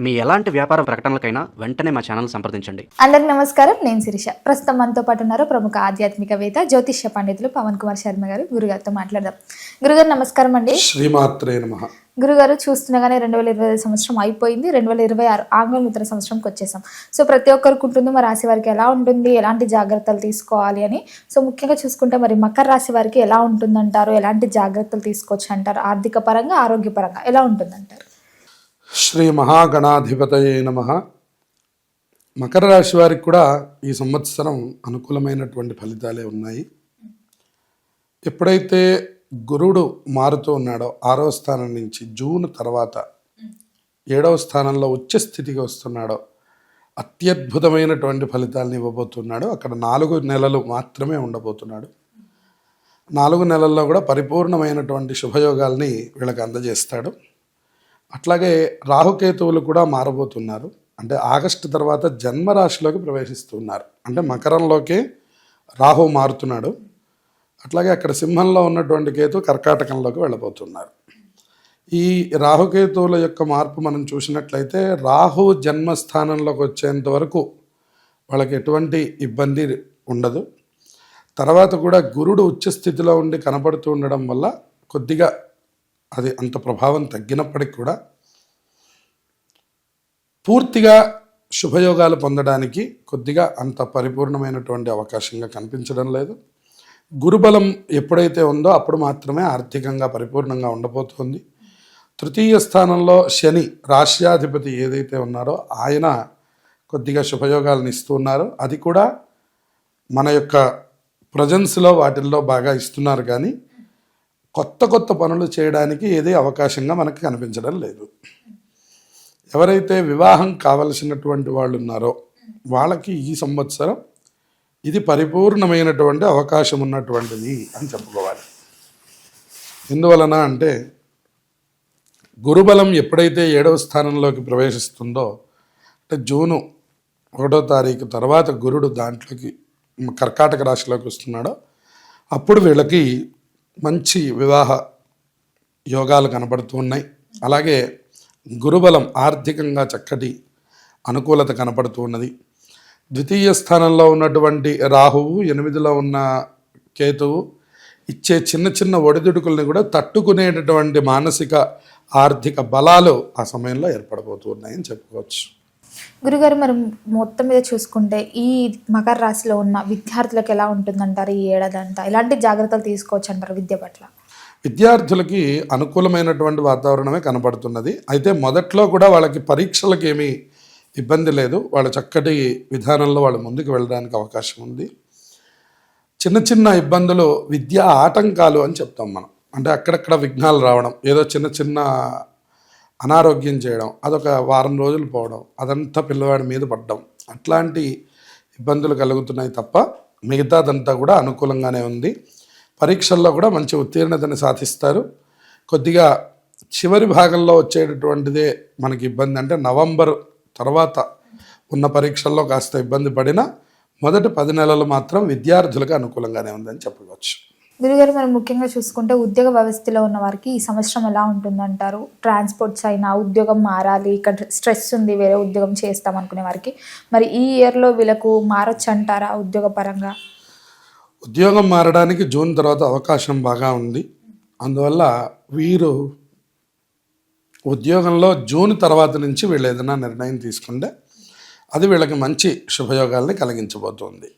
మీ ఎలాంటి వ్యాపార ప్రకటనలకైనా వెంటనే మా ఛానల్ సంప్రదించండి. అందరికి నమస్కారం. నేను శిరీష. ప్రస్తుతం మనతో పాటు ఉన్నారు ప్రముఖ ఆధ్యాత్మికవేత్త జ్యోతిష్య పండితులు పవన్ కుమార్ శర్మ గారు. గురుగారితో మాట్లాడదాం. గురుగారు నమస్కారం అండి. శ్రీమాత్రే నమ. గురుగారు చూస్తుండగానే రెండు వేల ఇరవై సంవత్సరం అయిపోయింది. రెండు వేల ఇరవై ఆరు ఆంగ్ల నూతన సంవత్సరంకి వచ్చేసాం. సో ప్రతి ఒక్కరికి ఉంటుంది మరి రాశి వారికి ఎలా ఉంటుంది? ఎలాంటి జాగ్రత్తలు తీసుకోవాలి అని? సో ముఖ్యంగా చూసుకుంటే మరి మకర రాశి వారికి ఎలా ఉంటుందంటారు? ఎలాంటి జాగ్రత్తలు తీసుకోవచ్చు అంటారు? ఆర్థిక పరంగా ఆరోగ్యపరంగా ఎలా ఉంటుందంటారు? శ్రీ మహాగణాధిపతయే నమ. మకర రాశి వారికి కూడా ఈ సంవత్సరం అనుకూలమైనటువంటి ఫలితాలే ఉన్నాయి. ఎప్పుడైతే గురుడు మారుతూ ఉన్నాడో ఆరవ స్థానం నుంచి జూన్ తర్వాత ఏడవ స్థానంలో ఉచ్చ స్థితికి వస్తున్నాడో అత్యద్భుతమైనటువంటి ఫలితాలను ఇవ్వబోతున్నాడు. అక్కడ నాలుగు నెలలు మాత్రమే ఉండబోతున్నాడు. నాలుగు నెలల్లో కూడా పరిపూర్ణమైనటువంటి శుభయోగాల్ని వీళ్ళకి అందజేస్తాడు. అట్లాగే రాహుకేతువులు కూడా మారబోతున్నారు. అంటే ఆగస్టు తర్వాత జన్మరాశిలోకి ప్రవేశిస్తున్నారు. అంటే మకరంలోకి రాహు మారుతున్నాడు. అట్లాగే అక్కడ సింహంలో ఉన్నటువంటి కేతు కర్కాటకంలోకి వెళ్ళబోతున్నారు. ఈ రాహుకేతువుల యొక్క మార్పు మనం చూసినట్లయితే రాహు జన్మస్థానంలోకి వచ్చేంత వరకు వాళ్ళకి ఎటువంటి ఇబ్బంది ఉండదు. తర్వాత కూడా గురుడు ఉచ్చస్థితిలో ఉండి కనపడుతూ ఉండడం వల్ల కొద్దిగా అది అంత ప్రభావం తగ్గినప్పటికి కూడా పూర్తిగా శుభయోగాలు పొందడానికి కొద్దిగా అంత పరిపూర్ణమైనటువంటి అవకాశంగా కనిపించడం లేదు. గురుబలం ఎప్పుడైతే ఉందో అప్పుడు మాత్రమే ఆర్థికంగా పరిపూర్ణంగా ఉండబోతోంది. తృతీయ స్థానంలో శని రాష్ట్రాధిపతి ఏదైతే ఉన్నారో ఆయన కొద్దిగా శుభయోగాలను ఇస్తున్నారు అది కూడా మన యొక్క ప్రజెన్స్లో వాటిల్లో బాగా ఇస్తున్నారు కానీ కొత్త కొత్త పనులు చేయడానికి ఏది అవకాశంగా మనకు కనిపించడం లేదు. ఎవరైతే వివాహం కావలసినటువంటి వాళ్ళు ఉన్నారో వాళ్ళకి ఈ సంవత్సరం ఇది పరిపూర్ణమైనటువంటి అవకాశం ఉన్నటువంటిది అని చెప్పుకోవాలి. ఎందువలన అంటే గురుబలం ఎప్పుడైతే ఏడవ స్థానంలోకి ప్రవేశిస్తుందో అంటే జూను ఒకటో తారీఖు తర్వాత గురుడు దాంట్లోకి కర్కాటక రాశిలోకి వస్తున్నాడో అప్పుడు వీళ్ళకి మంచి వివాహ యోగాలు కనబడుతూ ఉన్నాయి. అలాగే గురుబలం ఆర్థికంగా చక్కటి అనుకూలత కనపడుతూ ఉన్నది. ద్వితీయ స్థానంలో ఉన్నటువంటి రాహువు ఎనిమిదిలో ఉన్న కేతువు ఇచ్చే చిన్న చిన్న ఒడిదుడుకుల్ని కూడా తట్టుకునేటటువంటి మానసిక ఆర్థిక బలాలు ఆ సమయంలో ఏర్పడబోతున్నాయని చెప్పుకోవచ్చు. గురుగారు మరి మొత్తం మీద చూసుకుంటే ఈ మకర రాశిలో ఉన్న విద్యార్థులకు ఎలా ఉంటుందంటారు ఈ ఏడాది అంతా ఎలాంటి జాగ్రత్తలు తీసుకోవచ్చు అంటారు విద్య పట్ల? విద్యార్థులకి అనుకూలమైనటువంటి వాతావరణమే కనపడుతున్నది. అయితే మొదట్లో కూడా వాళ్ళకి పరీక్షలకు ఏమీ ఇబ్బంది లేదు. వాళ్ళ చక్కటి విధానంలో వాళ్ళు ముందుకు వెళ్ళడానికి అవకాశం ఉంది. చిన్న చిన్న ఇబ్బందులు విద్యా ఆటంకాలు అని చెప్తాం మనం. అంటే అక్కడక్కడ విఘ్నాలు రావడం ఏదో చిన్న చిన్న అనారోగ్యం చేయడం అదొక వారం రోజులు పోవడం అదంతా పిల్లవాడి మీద పడడం అట్లాంటి ఇబ్బందులు కలుగుతున్నాయి తప్ప మిగతాదంతా కూడా అనుకూలంగానే ఉంది. పరీక్షల్లో కూడా మంచి ఉత్తీర్ణతని సాధిస్తారు. కొద్దిగా చివరి భాగంలో వచ్చేటటువంటిదే మనకి ఇబ్బంది అంటే నవంబర్ తర్వాత ఉన్న పరీక్షల్లో కాస్త ఇబ్బంది పడినా మొదటి పది నెలలు మాత్రం విద్యార్థులకు అనుకూలంగానే ఉందని చెప్పవచ్చు. గురుగారు మరి ముఖ్యంగా చూసుకుంటే ఉద్యోగ వ్యవస్థలో ఉన్న వారికి ఈ సంవత్సరం ఎలా ఉంటుందంటారు? ట్రాన్స్పోర్ట్స్ అయినా ఉద్యోగం మారాలి ఇక్కడ స్ట్రెస్ ఉంది వేరే ఉద్యోగం చేస్తాం అనుకునే వారికి. మరి ఈ ఇయర్లో వీళ్ళకు మారొచ్చు అంటారా ఉద్యోగ పరంగా? ఉద్యోగం మారడానికి జూన్ తర్వాత అవకాశం బాగా ఉంది. అందువల్ల వీరు ఉద్యోగంలో జూన్ తర్వాత నుంచి వీళ్ళు ఏదైనా నిర్ణయం తీసుకుంటే అది వీళ్ళకి మంచి శుభయోగాల్ని కలిగించబోతోంది.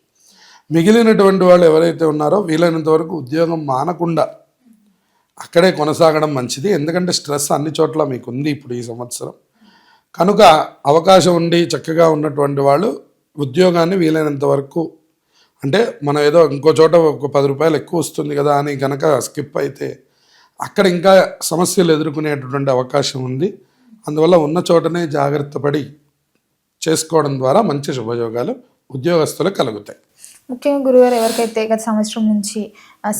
మిగిలినటువంటి వాళ్ళు ఎవరైతే ఉన్నారో వీలైనంత వరకు ఉద్యోగం మానకుండా అక్కడే కొనసాగడం మంచిది. ఎందుకంటే స్ట్రెస్ అన్ని చోట్ల మీకు ఉంది ఇప్పుడు ఈ సంవత్సరం. కనుక అవకాశం ఉండి చక్కగా ఉన్నటువంటి వాళ్ళు ఉద్యోగాన్ని వీలైనంత వరకు అంటే మనం ఏదో ఇంకో చోట ఒక పది రూపాయలు ఎక్కువ వస్తుంది కదా అని కనుక స్కిప్ అయితే అక్కడ ఇంకా సమస్యలు ఎదుర్కొనేటటువంటి అవకాశం ఉంది. అందువల్ల ఉన్న చోటనే జాగ్రత్త పడి చేసుకోవడం ద్వారా మంచి శుభయోగాలు ఉద్యోగస్తులకు కలుగుతాయి. ముఖ్యంగా గురుగారు ఎవరికైతే గత సంవత్సరం నుంచి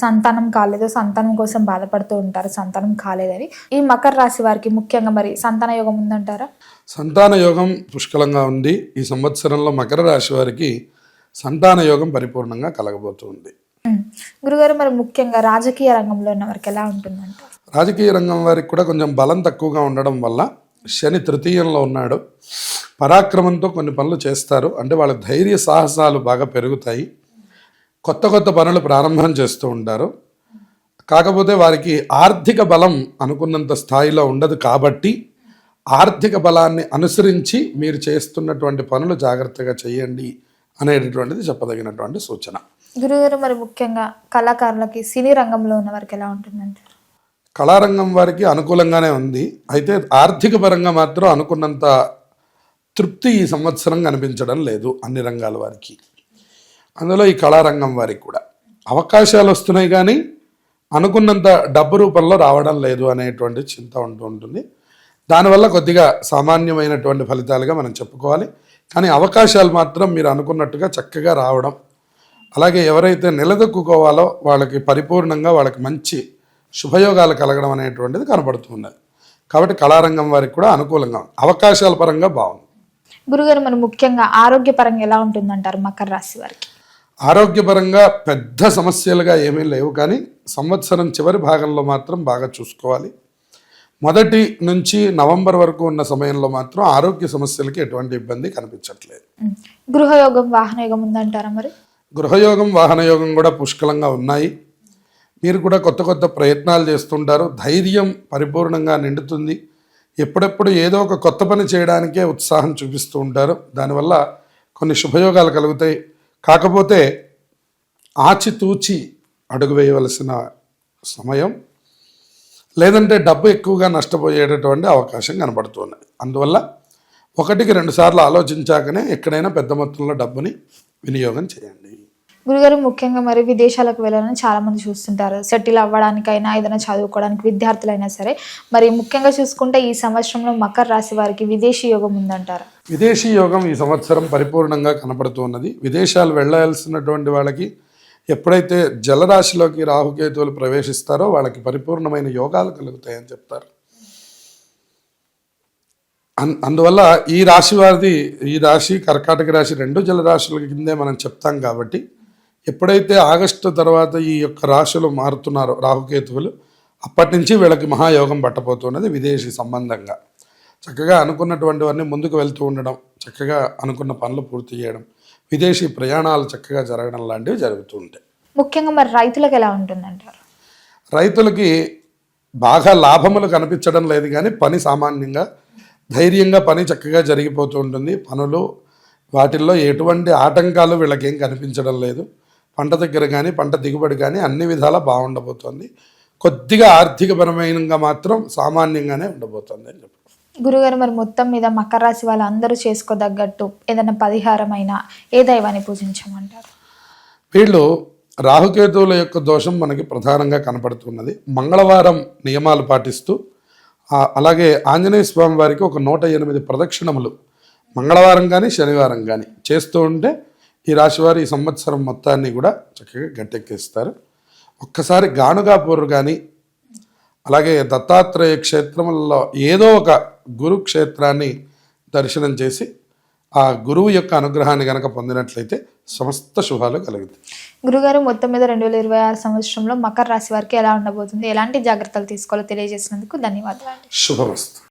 సంతానం కాలేదో సంతానం కోసం బాధపడుతూ ఉంటారు సంతానం కాలేదని ఈ మకర రాశి వారికి ముఖ్యంగా మరి సంతాన యోగం ఉందంటారా? సంతాన యోగం పుష్కలంగా ఉంది. ఈ సంవత్సరంలో మకర రాశి వారికి సంతాన యోగం పరిపూర్ణంగా కలగబోతుంది. గురుగారు మరి ముఖ్యంగా రాజకీయ రంగంలో ఉన్న వారికి ఎలా ఉంటుందంటారు రాజకీయ రంగం వారికి కూడా కొంచెం బలం తక్కువగా ఉండడం వల్ల శని తృతీయంలో ఉన్నాడు. పరాక్రమంతో కొన్ని పనులు చేస్తారు. అంటే వాళ్ళ ధైర్య సాహసాలు బాగా పెరుగుతాయి. కొత్త కొత్త పనులు ప్రారంభం చేస్తూ ఉంటారు. కాకపోతే వారికి ఆర్థిక బలం అనుకున్నంత స్థాయిలో ఉండదు కాబట్టి ఆర్థిక బలాన్ని అనుసరించి మీరు చేస్తున్నటువంటి పనులు జాగ్రత్తగా చేయండి అనేటటువంటిది చెప్పదగినటువంటి సూచన. గురుగారు మరి ముఖ్యంగా కళాకారులకి సినీ రంగంలో ఉన్న వారికి ఎలా ఉంటుందంటారు? కళారంగం వారికి అనుకూలంగానే ఉంది. అయితే ఆర్థిక పరంగా మాత్రం అనుకున్నంత తృప్తి ఈ సంవత్సరం కనిపించడం లేదు అన్ని రంగాల వారికి. అందులో ఈ కళారంగం వారికి కూడా. అవకాశాలు వస్తున్నాయి కానీ అనుకున్నంత డబ్బు రూపంలో రావడం లేదు అనేటువంటి చింత ఉంటూ ఉంటుంది. దానివల్ల కొద్దిగా సామాన్యమైనటువంటి ఫలితాలుగా మనం చెప్పుకోవాలి. కానీ అవకాశాలు మాత్రం మీరు అనుకున్నట్టుగా చక్కగా రావడం అలాగే ఎవరైతే నిలదొక్కుకోవాలో వాళ్ళకి పరిపూర్ణంగా వాళ్ళకి మంచి శుభయోగాలు కలగడం అనేటువంటిది కనబడుతున్నది కాబట్టి కళారంగం వారికి కూడా అనుకూలంగా అవకాశాల పరంగా బాగుంది. గురుగారు మరి ముఖ్యంగా ఆరోగ్యపరంగా ఎలా ఉంటుందంటారు మకర రాశి వారికి? ఆరోగ్యపరంగా పెద్ద సమస్యలుగా ఏమీ లేవు కానీ సంవత్సరం చివరి భాగంలో మాత్రం బాగా చూసుకోవాలి. మొదటి నుంచి నవంబర్ వరకు ఉన్న సమయంలో మాత్రం ఆరోగ్య సమస్యలకి ఎటువంటి ఇబ్బంది కనిపించట్లేదు. గృహయోగం వాహన యోగం ఉందంటారా మరి? గృహయోగం వాహనయోగం కూడా పుష్కలంగా ఉన్నాయి. మీరు కూడా కొత్త కొత్త ప్రయత్నాలు చేస్తుంటారు. ధైర్యం పరిపూర్ణంగా నిండుతుంది. ఎప్పుడెప్పుడు ఏదో ఒక కొత్త పని చేయడానికే ఉత్సాహం చూపిస్తూ ఉంటారు. దానివల్ల కొన్ని శుభయోగాలు కలుగుతాయి. కాకపోతే ఆచితూచి అడుగు వేయవలసిన సమయం లేదంటే డబ్బు ఎక్కువగా నష్టపోయేటటువంటి అవకాశం కనబడుతుంది. అందువల్ల ఒకటికి రెండు సార్లు ఆలోచించాకనే ఎక్కడైనా పెద్ద మొత్తంలో డబ్బుని వినియోగం చేయండి. గురుగారు ముఖ్యంగా మరి విదేశాలకు వెళ్ళాలని చాలామంది చూస్తుంటారు. సెటిల్ అవ్వడానికైనా ఏదైనా చదువుకోవడానికి విద్యార్థులైనా సరే. మరి ముఖ్యంగా చూసుకుంటే ఈ సంవత్సరంలో మకర రాశి వారికి విదేశీ యోగం ఉందంటారా? విదేశీ యోగం ఈ సంవత్సరం పరిపూర్ణంగా కనపడుతున్నది. విదేశాలు వెళ్ళాల్సినటువంటి వాళ్ళకి ఎప్పుడైతే జలరాశిలోకి రాహుకేతువులు ప్రవేశిస్తారో వాళ్ళకి పరిపూర్ణమైన యోగాలు కలుగుతాయని చెప్తారు. అన్- అందువల్ల ఈ రాశి వారిది ఈ రాశి కర్కాటక రాశి రెండు జలరాశుల కిందే మనం చెప్తాం కాబట్టి ఎప్పుడైతే ఆగస్టు తర్వాత ఈ యొక్క రాశులు మారుతున్నారో రాహుకేతువులు అప్పటి నుంచి వీళ్ళకి మహాయోగం పట్టబోతున్నది విదేశీ సంబంధంగా. చక్కగా అనుకున్నటువంటివన్నీ ముందుకు వెళ్తూ ఉండడం చక్కగా అనుకున్న పనులు పూర్తి చేయడం విదేశీ ప్రయాణాలు చక్కగా జరగడం లాంటివి జరుగుతూ ఉంటాయి. ముఖ్యంగా మరి రైతులకు ఎలా ఉంటుందంటారు? రైతులకి బాగా లాభములు కనిపించడం లేదు కానీ పని సామాన్యంగా ధైర్యంగా పని చక్కగా జరిగిపోతూ ఉంటుంది. పనులు వాటిల్లో ఎటువంటి ఆటంకాలు వీళ్ళకేం కనిపించడం లేదు. పంట దగ్గర కానీ పంట దిగుబడి కానీ అన్ని విధాలా బాగుండబోతోంది. కొద్దిగా ఆర్థికపరమైనగా మాత్రం సామాన్యంగానే ఉండబోతోంది అని చెప్పి గురుగారు మరి మొత్తం మీద మకర రాశి వాళ్ళందరూ చేసుకోదగ్గట్టు ఏదైనా పరిహారం అయినా ఏ దైవాన్ని పూజించమంటారు? వీళ్ళు రాహుకేతువుల యొక్క దోషం మనకి ప్రధానంగా కనపడుతున్నది. మంగళవారం నియమాలు పాటిస్తూ అలాగే ఆంజనేయ స్వామి వారికి ఒక నూట ఎనిమిది ప్రదక్షిణములు మంగళవారం కానీ శనివారం కానీ చేస్తూ ఉంటే ఈ రాశివారు ఈ సంవత్సరం మొత్తాన్ని కూడా చక్కగా గట్టెక్కిస్తారు. ఒక్కసారి గానుగాపూర్ కానీ అలాగే దత్తాత్రేయ క్షేత్రములలో ఏదో ఒక గురు క్షేత్రాన్ని దర్శనం చేసి ఆ గురువు యొక్క అనుగ్రహాన్ని గనక పొందినట్లయితే సమస్త శుభాలు కలుగుతాయి. గురుగారు మొత్తం మీద రెండు వేల ఇరవై ఆరు సంవత్సరంలో మకర రాశి వారికి ఎలా ఉండబోతుంది? ఎలాంటి జాగ్రత్తలు తీసుకోవాలో తెలియజేసినందుకు ధన్యవాదాలు. శుభమస్తు.